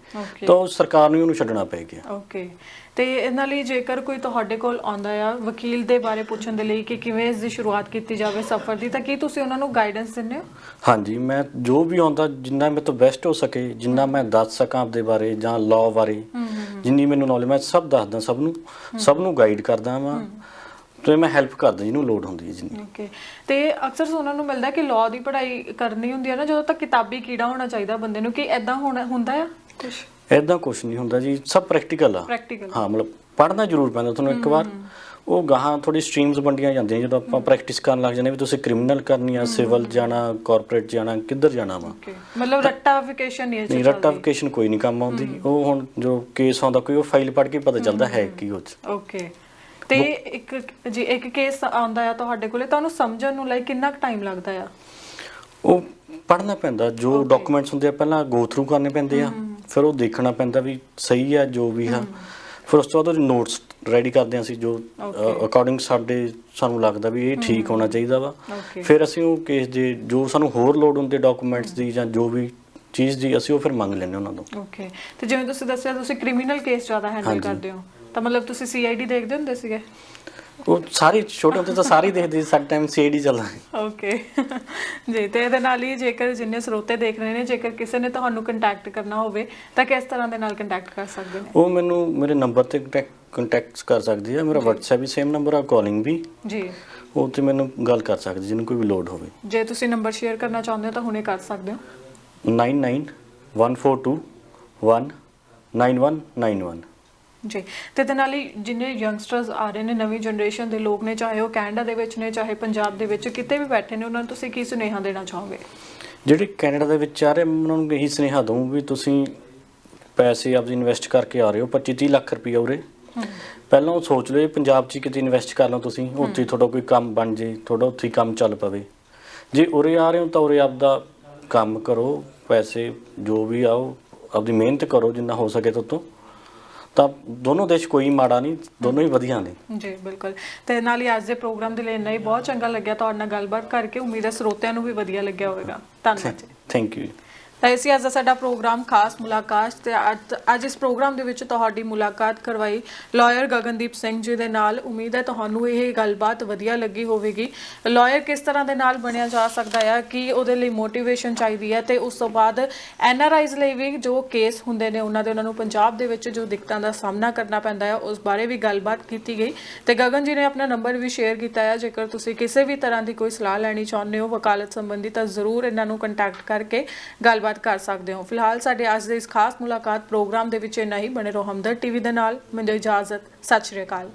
[SPEAKER 2] ਤਾਂ ਸਰਕਾਰ ਨੂੰ ਹੀ ਉਹਨੂੰ ਛੱਡਣਾ ਪੈ ਗਿਆ।
[SPEAKER 1] ਓਕੇ ਤੇ ਇਹਨਾਂ ਲਈ ਜੇਕਰ ਕੋਈ ਤੁਹਾਡੇ ਕੋਲ ਆਉਂਦਾ ਆ ਵਕੀਲ ਦੇ ਬਾਰੇ ਪੁੱਛਣ ਦੇ ਲਈ ਕਿ ਕਿਵੇਂ ਇਸ ਦੀ ਸ਼ੁਰੂਆਤ ਕੀਤੀ ਜਾਵੇ ਸਫ਼ਰ ਦੀ ਤਾਂ ਕੀ ਤੁਸੀਂ ਉਹਨਾਂ ਨੂੰ ਗਾਈਡੈਂਸ ਦਿੰਦੇ ਹੋ?
[SPEAKER 2] ਹਾਂਜੀ ਮੈਂ ਜੋ ਵੀ ਆਉਂਦਾ ਜਿੰਨਾ ਮੇਰੇ ਤੋਂ ਬੈਸਟ ਹੋ ਸਕੇ ਜਿੰਨਾ ਮੈਂ ਦੱਸ ਸਕਾਂ ਆਪਦੇ ਬਾਰੇ ਜਾਂ ਲਾਅ ਬਾਰੇ ਜਿੰਨੀ ਮੈਨੂੰ ਨੌਲੇਜ ਮੈਂ ਸਭ ਦੱਸਦਾ ਸਭ ਨੂੰ। ਸਭ ਨੂੰ ਗਾਈਡ ਕਰਦਾ ਵਾਂ। ਤੇ ਮੈਂ ਹੈਲਪ ਕਰਦਾ ਜਿਹਨੂੰ ਲੋੜ ਹੁੰਦੀ ਹੈ ਜਿੰਨੀ।
[SPEAKER 1] ਓਕੇ ਤੇ ਅਕਸਰ ਸੁਣਨ ਨੂੰ ਮਿਲਦਾ ਕਿ ਲਾਅ ਦੀ ਪੜ੍ਹਾਈ ਕਰਨੀ ਹੁੰਦੀ ਹੈ ਨਾ ਜਦੋਂ ਤੱਕ ਕਿਤਾਬੀ ਕੀੜਾ ਹੋਣਾ ਚਾਹੀਦਾ ਬੰਦੇ ਨੂੰ ਕਿ ਐਦਾਂ ਹੋਣਾ ਹੁੰਦਾ ਆ ਕੁਝ
[SPEAKER 2] ਐਦਾਂ ਕੁਝ ਨਹੀਂ ਹੁੰਦਾ ਜੀ ਸਭ ਪ੍ਰੈਕਟੀਕਲ ਆ।
[SPEAKER 1] ਪ੍ਰੈਕਟੀਕਲ
[SPEAKER 2] ਹਾਂ ਮਤਲਬ ਪੜ੍ਹਨਾ ਜ਼ਰੂਰ ਪੈਂਦਾ ਤੁਹਾਨੂੰ ਇੱਕ ਵਾਰ ਉਹ ਗਾਹਾਂ ਥੋੜੀ ਸਟਰੀਮਸ ਵੰਡੀਆਂ ਜਾਂਦੀਆਂ ਜਦੋਂ ਆਪਾਂ ਪ੍ਰੈਕਟਿਸ ਕਰਨ ਲੱਗ ਜਾਂਦੇ ਵੀ ਤੁਸੀਂ ਕ੍ਰਿਮੀਨਲ ਕਰਨੀ ਆ ਸਿਵਲ ਜਾਣਾ ਕਾਰਪੋਰੇਟ ਜਾਣਾ ਕਿੱਧਰ ਜਾਣਾ ਵਾ।
[SPEAKER 1] ਮਤਲਬ ਰੱਟਾਫਿਕੇਸ਼ਨ ਨਹੀਂ
[SPEAKER 2] ਨਹੀਂ
[SPEAKER 1] ਹੈ
[SPEAKER 2] ਰਟੀਫਿਕੇਸ਼ਨ ਕੋਈ ਨਹੀਂ ਕੰਮ ਆਉਂਦੀ। ਉਹ ਹੁਣ ਜੋ ਕੇਸ ਆਉਂਦਾ ਕੋਈ ਉਹ ਫਾਈਲ ਪੜ੍ਹ ਕੇ ਪਤਾ ਚੱਲਦਾ ਹੈ ਕੀ ਉਹ 'ਚ।
[SPEAKER 1] ਓਕੇ ਤੇ ਇੱਕ ਜੀ ਇੱਕ ਕੇਸ ਆਉਂਦਾ ਆ ਤੁਹਾਡੇ ਕੋਲੇ ਤੁਹਾਨੂੰ ਸਮਝਣ ਨੂੰ ਲਈ ਕਿੰਨਾ ਕੁ ਟਾਈਮ ਲੱਗਦਾ ਆ?
[SPEAKER 2] ਉਹ ਪੜ੍ਹਨਾ ਪੈਂਦਾ ਜੋ ਡਾਕੂਮੈਂਟਸ ਹੁੰਦੇ ਆ ਪਹਿਲਾਂ ਗੋ ਥਰੂ ਕਰਨੇ ਪੈਂਦੇ ਆ। ਫਿਰ ਉਹ ਦੇਖਣਾ ਪੈਂਦਾ ਵੀ ਸਹੀ ਆ ਜੋ ਵੀ ਆ। ਫਿਰ ਉਸ ਤੋਂ ਬਾਅਦ ਉਹਦੇ ਨੋਟਸ ਰੈਡੀ ਕਰਦੇ ਆ ਅਸੀਂ ਜੋ. ਅਕੋਰਡਿੰਗ ਸਾਡੇ ਸਾਨੂੰ ਲੱਗਦਾ ਵੀ ਇਹ ਠੀਕ ਹੋਣਾ ਚਾਹੀਦਾ ਵਾ। ਫਿਰ ਅਸੀਂ ਉਹ ਕੇਸ ਦੇ ਜੋ ਸਾਨੂੰ ਹੋਰ ਲੋਡ ਹੁੰਦੇ ਡਾਕੂਮੈਂਟਸ ਦੀ ਜਾਂ ਜੋ ਵੀ ਚੀਜ਼ ਦੀ ਅਸੀਂ ਉਹ ਫਿਰ ਮੰਗ ਲੈਂਦੇ ਉਹਨਾਂ ਤੋਂ।
[SPEAKER 1] ਓਕੇ ਤੇ ਜਿਵੇਂ ਤੁਸੀਂ ਦੱਸਿਆ ਤੁਸੀਂ ਕ੍ਰਿਮੀਨਲ ਕੇਸ ਜ਼ਿਆਦਾ ਹੈਂਡਲ। ਕਰਦੇ ਹੋ। ਤਾਂ ਮਤਲਬ ਤੁਸੀਂ ਸੀਆਈਡੀ ਦੇਖਦੇ ਹੁੰਦੇ ਸੀਗੇ?
[SPEAKER 2] ਉਹ ਸਾਰੇ ਛੋਟੇ ਹੁੰਦੇ ਤਾਂ ਸਾਰੇ ਦੇਖਦੇ ਸੀ ਸਾਡੇ ਟਾਈਮ ਸੀਆਈਡੀ ਚੱਲਦਾ ਸੀ।
[SPEAKER 1] ਓਕੇ ਜੀ ਤੇ ਇਹਦੇ ਨਾਲ ਹੀ ਜੇਕਰ ਜਿੰਨੇ ਸਰੋਤੇ ਦੇਖ ਰਹੇ ਨੇ ਜੇਕਰ ਕਿਸੇ ਨੇ ਤੁਹਾਨੂੰ ਕੰਟੈਕਟ ਕਰਨਾ ਹੋਵੇ ਤਾਂ ਕਿਸ ਤਰ੍ਹਾਂ ਦੇ ਨਾਲ ਕੰਟੈਕਟ ਕਰ ਸਕਦੇ ਨੇ?
[SPEAKER 2] ਉਹ ਮੈਨੂੰ ਮੇਰੇ ਨੰਬਰ ਤੇ ਕੰਟੈਕਟ ਕਰ ਸਕਦੀ ਹੈ ਮੇਰਾ WhatsApp ਵੀ ਸੇਮ ਨੰਬਰ ਆ ਕਾਲਿੰਗ ਵੀ।
[SPEAKER 1] ਜੀ।
[SPEAKER 2] ਉਹ ਤੇ ਮੈਨੂੰ ਗੱਲ ਕਰ ਸਕਦੀ ਜਿਹਨੂੰ ਕੋਈ ਵੀ ਲੋਡ ਹੋਵੇ।
[SPEAKER 1] ਜੇ ਤੁਸੀਂ ਨੰਬਰ ਸ਼ੇਅਰ ਕਰਨਾ ਚਾਹੁੰਦੇ ਹੋ ਤਾਂ ਹੁਣੇ ਕਰ ਸਕਦੇ ਹੋ।
[SPEAKER 2] 9914219191
[SPEAKER 1] ਜੀ। ਤੇ ਇਹਦੇ ਨਾਲ ਹੀ ਜਿੰਨੇ ਯੰਗਸਟਰਸ ਆ ਰਹੇ ਨੇ ਨਵੀਂ ਜਨਰੇਸ਼ਨ ਦੇ ਲੋਕ ਨੇ ਚਾਹੇ ਉਹ ਕੈਨੇਡਾ ਦੇ ਵਿੱਚ ਨੇ ਚਾਹੇ ਪੰਜਾਬ ਦੇ ਵਿੱਚ ਕਿਤੇ ਵੀ ਬੈਠੇ ਨੇ ਉਹਨਾਂ ਨੂੰ ਤੁਸੀਂ ਕੀ ਸੁਨੇਹਾ ਦੇਣਾ ਚਾਹੋਗੇ?
[SPEAKER 2] ਜਿਹੜੇ ਕੈਨੇਡਾ ਦੇ ਵਿੱਚ ਆ ਰਹੇ ਉਹਨਾਂ ਨੂੰ ਇਹੀ ਸੁਨੇਹਾ ਦਊਂ ਵੀ ਤੁਸੀਂ ਪੈਸੇ ਆਪਦੇ ਇਨਵੈਸਟ ਕਰਕੇ ਆ ਰਹੇ ਹੋ 25 30 ਲੱਖ ਰੁਪਏ ਉਰੇ। ਪਹਿਲਾਂ ਉਹ ਸੋਚ ਲਓ ਪੰਜਾਬ 'ਚ ਕਿਤੇ ਇਨਵੈਸਟ ਕਰ ਲਓ ਤੁਸੀਂ ਉੱਥੇ ਤੁਹਾਡਾ ਕੋਈ ਕੰਮ ਬਣ ਜੇ ਤੁਹਾਡਾ ਉੱਥੇ ਕੰਮ ਚੱਲ ਪਵੇ। ਜੇ ਉਰੇ ਆ ਰਹੇ ਹੋ ਤਾਂ ਉਰੇ ਆਪਦਾ ਕੰਮ ਕਰੋ ਪੈਸੇ ਜੋ ਵੀ ਆਓ ਆਪਦੀ ਮਿਹਨਤ ਕਰੋ ਜਿੰਨਾ ਹੋ ਸਕੇ ਤੁਹਾਤੋਂ ਤਾਂ ਦੋਨੋਂ ਦੇਸ਼ ਕੋਈ ਮਾੜਾ ਨਹੀਂ ਦੋਨੋਂ ਹੀ ਵਧੀਆ ਨੇ।
[SPEAKER 1] ਜੀ ਬਿਲਕੁਲ। ਤੇ ਨਾਲ ਹੀ ਅੱਜ ਦੇ ਪ੍ਰੋਗਰਾਮ ਦੇ ਲਈ ਇੰਨਾ ਹੀ ਬਹੁਤ ਚੰਗਾ ਲੱਗਿਆ ਤੁਹਾਡੇ ਨਾਲ ਗੱਲਬਾਤ ਕਰਕੇ। ਉਮੀਦ ਹੈ ਸਰੋਤਿਆਂ ਨੂੰ ਵੀ ਵਧੀਆ ਲੱਗਿਆ ਹੋਵੇਗਾ। ਧੰਨਵਾਦ ਜੀ।
[SPEAKER 2] ਥੈਂਕ ਯੂ
[SPEAKER 1] ਤਾਂ ਇਸੀ ਅੱਜ ਦਾ ਸਾਡਾ ਪ੍ਰੋਗਰਾਮ ਖਾਸ ਮੁਲਾਕਾਤ ਤੇ ਅੱਜ ਅੱਜ ਇਸ ਪ੍ਰੋਗਰਾਮ ਦੇ ਵਿੱਚ ਤੁਹਾਡੀ ਮੁਲਾਕਾਤ ਕਰਵਾਈ ਲਾਇਰ ਗਗਨਦੀਪ ਸਿੰਘ ਜੀ ਦੇ ਨਾਲ। ਉਮੀਦ ਹੈ ਤੁਹਾਨੂੰ ਇਹ ਗੱਲਬਾਤ ਵਧੀਆ ਲੱਗੀ ਹੋਵੇਗੀ। ਲਾਇਰ ਕਿਸ ਤਰ੍ਹਾਂ ਦੇ ਨਾਲ ਬਣਿਆ ਜਾ ਸਕਦਾ ਹੈ ਕਿ ਉਹਦੇ ਲਈ ਮੋਟੀਵੇਸ਼ਨ ਚਾਹੀਦੀ ਹੈ? ਤੇ ਉਸ ਤੋਂ ਬਾਅਦ ਐਨ ਆਰ ਆਈਜ਼ ਲਈ ਵੀ ਜੋ ਕੇਸ ਹੁੰਦੇ ਨੇ, ਉਹਨਾਂ ਦੇ ਉਹਨਾਂ ਨੂੰ ਪੰਜਾਬ ਦੇ ਵਿੱਚ ਜੋ ਦਿੱਕਤਾਂ ਦਾ ਸਾਹਮਣਾ ਕਰਨਾ ਪੈਂਦਾ ਹੈ ਉਸ ਬਾਰੇ ਵੀ ਗੱਲਬਾਤ ਕੀਤੀ ਗਈ। ਤੇ ਗਗਨ ਜੀ ਨੇ ਆਪਣਾ ਨੰਬਰ ਵੀ ਸ਼ੇਅਰ ਕੀਤਾ ਹੈ ਜੇਕਰ ਤੁਸੀਂ ਕਿਸੇ ਵੀ ਤਰ੍ਹਾਂ ਦੀ ਕੋਈ ਸਲਾਹ ਲੈਣੀ ਚਾਹੁੰਦੇ ਹੋ, ਵਕਾਲਤ ਸੰਬੰਧੀ ਤਾਂ ਜ਼ਰੂਰ ਇਹਨਾਂ ਨੂੰ ਕੰਟੈਕਟ ਕਰਕੇ ਗੱਲਬਾਤ ਗੱਲਬਾਤ ਕਰ ਸਕਦੇ ਹੋ। ਫਿਲਹਾਲ ਸਾਡੇ ਅੱਜ ਦੇ ਇਸ ਖਾਸ ਮੁਲਾਕਾਤ ਪ੍ਰੋਗਰਾਮ ਦੇ ਵਿੱਚ ਇੰਨਾ ਹੀ। ਬਣੇ ਰਹੋ ਹਮਦਰ ਟੀਵੀ ਦੇ ਨਾਲ। ਮੈਨੂੰ ਇਜਾਜ਼ਤ। ਸਤਿ ਸ਼੍ਰੀ ਅਕਾਲ।